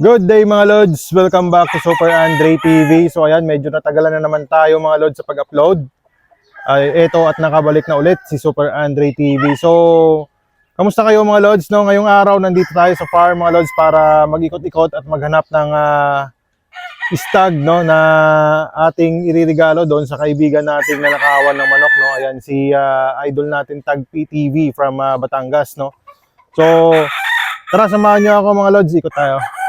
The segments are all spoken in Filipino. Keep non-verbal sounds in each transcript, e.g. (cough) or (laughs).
Good day mga Lods! Welcome back to Super Andre TV. So ayan, medyo natagalan na naman tayo mga Lods sa pag-upload. Ay, eto at nakabalik na ulit si Super Andre TV. So, kamusta kayo mga Lods? No? Ngayong araw, nandito tayo sa farm mga Lods para mag-ikot-ikot at maghanap ng ah, stag no, na ating iririgalo doon sa kaibigan natin na nakawan ng manok. No? Ayan, si ah, idol natin Tag PTV from ah, Batangas. No? So, tara samahan niyo ako mga Lods, ikot tayo.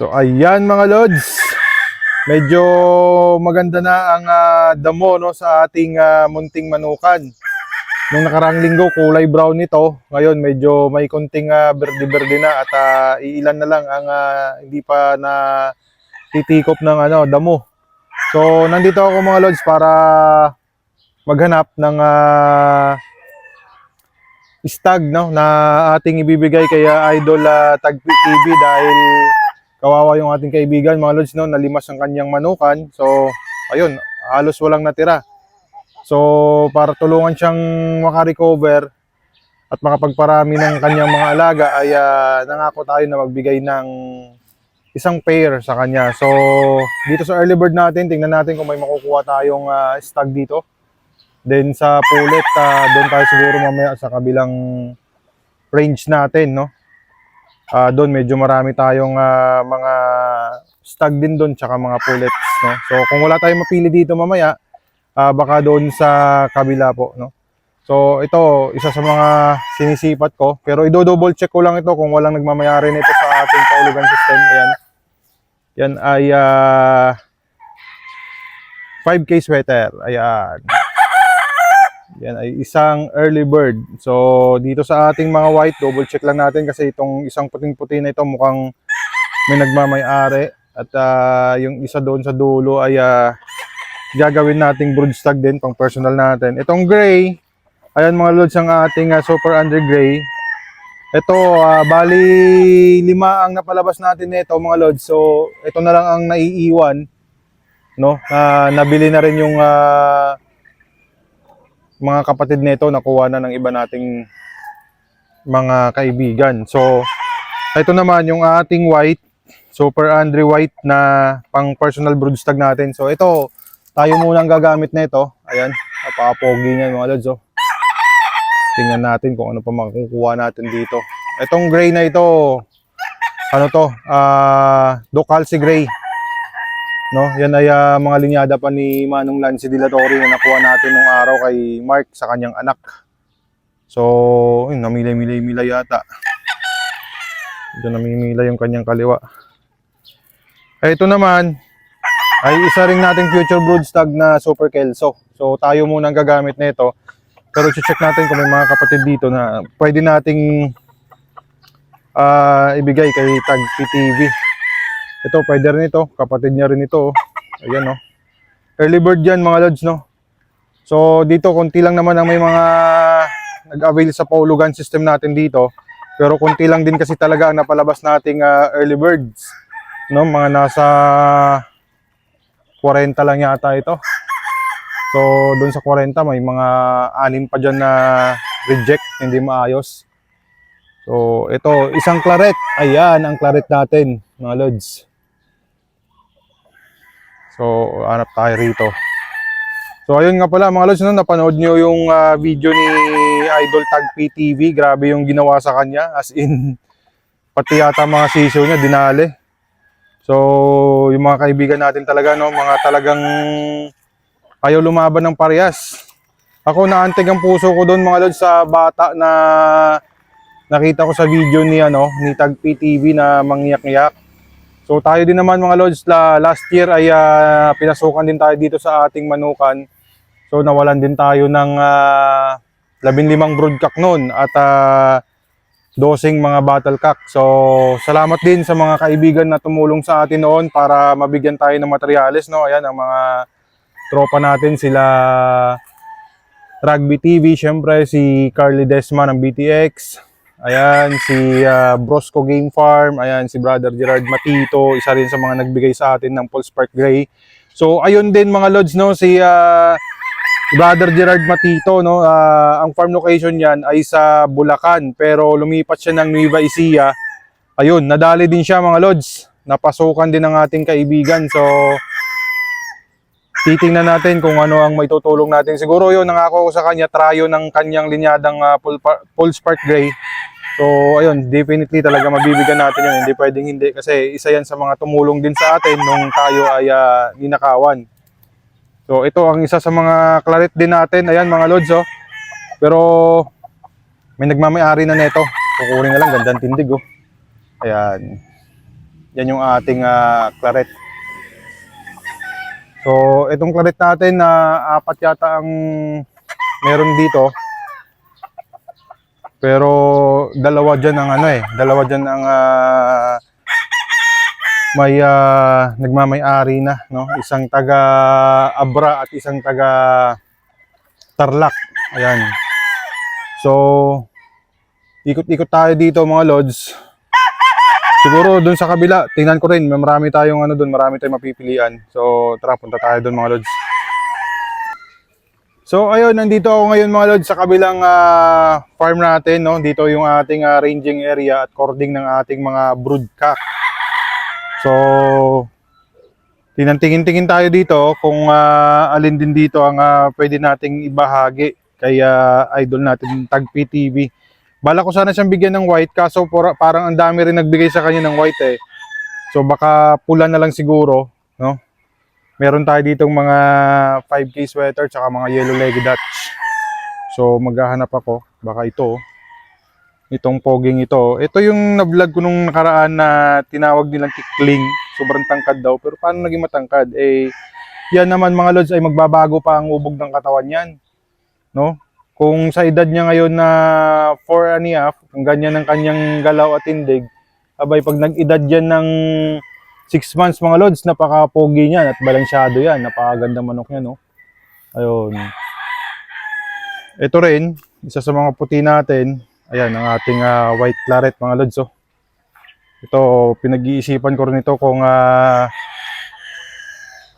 So ayan mga lods. Medyo maganda na ang ah, damo no sa ating ah, munting manukan. Nung nakarang linggo kulay brown nito, ngayon medyo may konting ah, berde-berde na at ah, iilan na lang ang ah, hindi pa na titikop ng ano damo. So nandito ako mga lods para maghanap ng ah, stag no na ating ibibigay kay Idol ah, Tag TV dahil kawawa yung ating kaibigan mga lods no? Nalimas ang kanyang manukan. So ayun halos walang natira. So para tulungan siyang makarecover at makapagparami ng kanyang mga alaga ay ah, nangako tayo na magbigay ng isang pair sa kanya. So dito sa early bird natin tingnan natin kung may makukuha tayong ah, stag dito. Then sa pulit ah, doon tayo siguro mamaya sa kabilang range natin no Ah, doon medyo marami tayong ah, mga stag din doon tsaka mga pullets no. So kung wala tayong mapili dito mamaya, ah, baka doon sa kabila po no. So ito isa sa mga sinisipat ko pero i-double check ko lang ito kung walang nagmamayari nito sa ating kaulugan system. Ayan. Yan ay ah, 5K sweater. Ayan. Yan ay isang early bird. So, dito sa ating mga white, double check lang natin kasi itong isang puting-puti na ito mukhang may nagmamay-ari. At ah, yung isa doon sa dulo ay ah, gagawin nating broodstag din, pang personal natin. Itong gray, ayan mga lods ang ating ah, super under gray. Ito, ah, bali lima ang napalabas natin nito mga lods. So, ito na lang ang naiiwan. No? Ah, nabili na rin yung ah, mga kapatid nito nakuha na ng iba nating mga kaibigan. So, ito naman yung ating white, Super Andre White na pang personal broodstag natin. So, ito, tayo munang gagamit nito. Ayan, napapogi niyan mga lods. Oh. Tingnan natin kung ano pa makukuha natin dito. Itong gray na ito, ano to, ah, Docalci Gray. No, yan ay ah, mga linyada pa ni Manong Lance Dilatori na nakuha natin nung araw kay Mark sa kanyang anak. So, yun, namilay-milay-milay yata. Ito namimilay yung kanyang kaliwa. Eh, ito naman, ay isa rin nating future broodstag na Super Kelso. So, tayo muna ang gagamit nito. Pero check natin kung may mga kapatid dito na pwede nating ah, ibigay kay Tag PTV. Ito, pwede rin ito. Kapatid niya rin ito. oh. Ayan, no. Early bird yan, mga lods, no. So, dito, konti lang naman ang may mga nag-avail sa paulugan system natin dito. Pero konti lang din kasi talaga ang napalabas nating ah, early birds. No, mga nasa 40 lang yata ito. So, doon sa 40, may mga anim pa dyan na reject, hindi maayos. So, ito, isang claret. Ayan, ang claret natin, mga lods. So, hanap tayo rito. So, ayun nga pala, mga lods, no, napanood nyo yung ah, video ni Idol Tag PTV. Grabe yung ginawa sa kanya. As in, (laughs) pati yata mga sisyo niya, dinali. So, yung mga kaibigan natin talaga, no, mga talagang ayaw lumaban ng parehas. Ako naantig ang puso ko doon mga lods sa bata na nakita ko sa video ni ano ni Tag PTV na mangyak-ngyak. So tayo din naman mga lods la, last year ay ah, pinasukan din tayo dito sa ating manukan. So nawalan din tayo ng ah, 15 broodcock noon at ah, dosing mga battle cock. So, salamat din sa mga kaibigan na tumulong sa atin noon para mabigyan tayo ng materyales, no? Ayan, ang mga tropa natin, sila Rugby TV, syempre si Carly Desma ng BTX. Ayan, si ah, Brosco Game Farm. Ayan, si Brother Gerard Matito. Isa rin sa mga nagbigay sa atin ng Pulse Spark Gray. So, ayun din mga lods, no? Si ah, Brother Gerard Matito, no? Ah, ang farm location niyan ay sa Bulacan. Pero lumipat siya ng Nueva Ecija. Ayun, nadali din siya mga lods. Napasukan din ng ating kaibigan. So, titingnan natin kung ano ang may tutulong natin. Siguro yun, nangako ko sa kanya, trayo ng kanyang linyadang uh, full spark gray. So, ayun, definitely talaga mabibigyan natin yun. Hindi pwedeng hindi kasi isa yan sa mga tumulong din sa atin nung tayo ay ah, ninakawan. So, ito ang isa sa mga claret din natin. Ayan, mga lods, oh. Pero, may nagmamayari na neto. Kukunin na lang, gandang tindig, oh. Ayan. Yan yung ating ah, claret. So, itong claret natin na apat yata ang meron dito. Pero dalawa diyan ang ano eh, dalawa diyan ang ah, may ah, nagmamay-ari na, no? Isang taga Abra at isang taga Tarlac. Ayan. So, ikot-ikot tayo dito mga lods. Siguro doon sa kabila, tingnan ko rin, may marami tayong ano doon, marami tayong mapipilian. So, tara punta tayo doon mga lods. So, ayun, nandito ako ngayon mga lods sa kabilang ah, farm natin, no? Dito yung ating ah, ranging area at cording ng ating mga brood cock. So, tinantingin-tingin tayo dito kung ah, alin din dito ang ah, pwede nating ibahagi kay ah, idol natin Tag PTV. Bala ko sana siyang bigyan ng white kaso parang ang dami rin nagbigay sa kanya ng white eh. So baka pula na lang siguro? Meron tayo ditong mga 5K sweater tsaka mga yellow leg Dutch. So maghahanap ako, baka ito. Itong poging ito. Ito yung na-vlog ko nung nakaraan na tinawag nilang kikling. Sobrang tangkad daw. Pero paano naging matangkad? Eh, yan naman mga lods ay magbabago pa ang ubog ng katawan yan. No? Kung sa edad niya ngayon na 4 and a half, kung ganyan ang kanyang galaw at tindig, abay pag nag-edad yan ng 6 months mga lods, napaka-pogi niyan at balansyado yan, napakaganda manok niya, no? Ayun. Ito rin, isa sa mga puti natin, ayan, ang ating ah, white claret mga lods, oh. Ito, pinag-iisipan ko rin ito kung ah,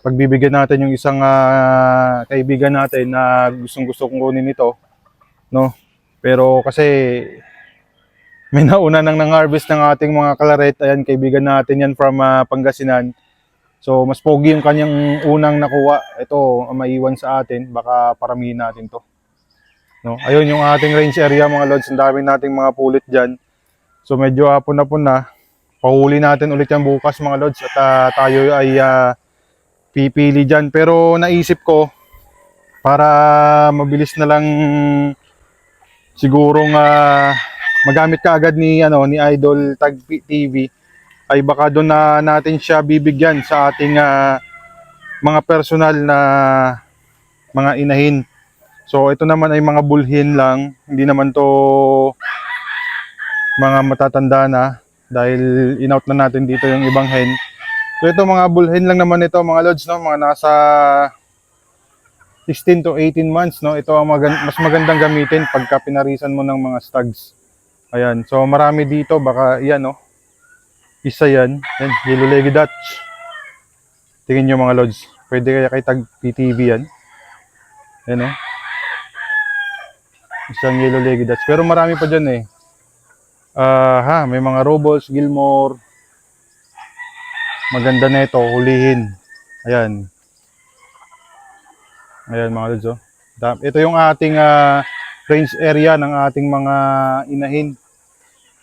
pagbibigyan natin yung isang ah, kaibigan natin na gustong gusto kong kunin ito, no? Pero kasi may nauna nang nang-harvest ng ating mga kalaret, ayan kaibigan natin yan from ah, Pangasinan. So mas pogi yung kanyang unang nakuha. Ito maiwan sa atin, baka paramihin natin to. No? Ayun yung ating range area mga lods, ang dami nating mga pulit diyan. So medyo hapon na po na. Pahuli natin ulit yan bukas mga lods at ah, tayo ay ah, pipili dyan. Pero naisip ko, para mabilis na lang sigurong ah, magamit ka agad ni, ano, ni Idol Tag TV, ay baka doon na natin siya bibigyan sa ating ah, mga personal na mga inahin. So ito naman ay mga bulhin lang, hindi naman to mga matatanda na dahil in-out na natin dito yung ibang hen. So ito mga bullhen lang naman ito mga lods no, mga nasa 16 to 18 months no. Ito ang magan- mas magandang gamitin pagka pinarisan mo ng mga stags. Ayan, so marami dito baka yan no. Isa yan, yan yellow leg Dutch. Tingin nyo mga lods, pwede kaya kay tag PTV yan. Yan no. Isang yellow leg Dutch. Pero marami pa dyan eh. Ah, ha, may mga Robles, Gilmore, maganda na ito, hulihin. Ayan. Ayan mga lods, oh. Ito yung ating ah, range area ng ating mga inahin.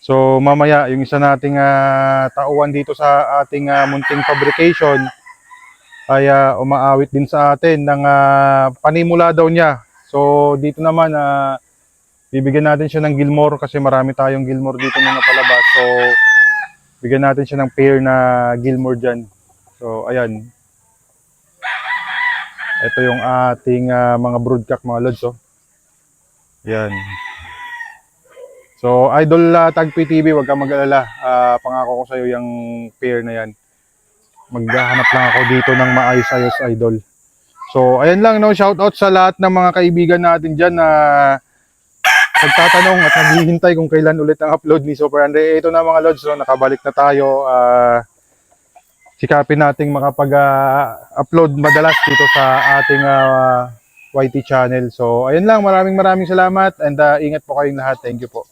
So mamaya, yung isa nating ah, tauhan dito sa ating ah, munting fabrication ay ah, umaawit din sa atin ng ah, panimula daw niya. So dito naman, ah, bibigyan natin siya ng Gilmore kasi marami tayong Gilmore dito na napalabas. So bigyan natin siya ng pair na Gilmore dyan. So, ayan. Ito yung ating ah, mga broodcock mga lods, oh. Ayan. So, Idol uh, Tag PTV, wag kang mag-alala. Ah, pangako ko sa'yo yung pair na yan. Maghahanap lang ako dito ng maayos-ayos, Idol. So, ayan lang, no? Shoutout sa lahat ng mga kaibigan natin dyan na nagtatanong at naghihintay kung kailan ulit ang upload ni Super Andre. Ito na mga Lods, no? nakabalik na tayo. Ah, sikapin nating makapag-upload madalas dito sa ating ah, YT channel. So, ayun lang. Maraming maraming salamat and ah, ingat po kayong lahat. Thank you po.